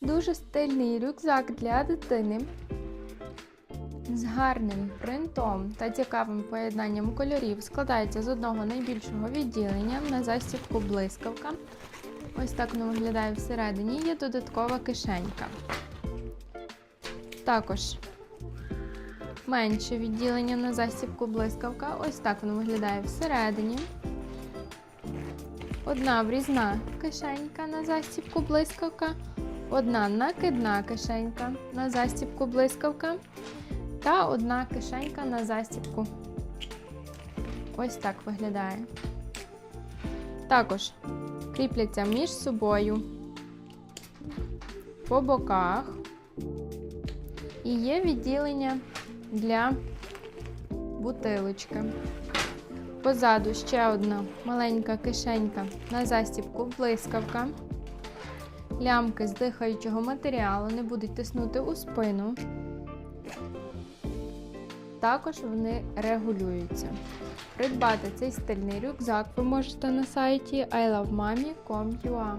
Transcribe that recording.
Дуже стильний рюкзак для дитини з гарним принтом та цікавим поєднанням кольорів складається з одного найбільшого відділення на застібку блискавка. Ось так воно виглядає всередині. Є додаткова кишенька. Також менше відділення на застібку блискавка. Ось так воно виглядає всередині. Одна врізна кишенька на застібку блискавка, одна накидна кишенька на застібку блискавка та одна кишенька на застібку. Ось так виглядає. Також кріпляться між собою по боках. І є відділення для бутилочки. Позаду ще одна маленька кишенька на застібку блискавка. Лямки з дихаючого матеріалу не будуть тиснути у спину. Також вони регулюються. Придбати цей стильний рюкзак ви можете на сайті ilovemami.com.ua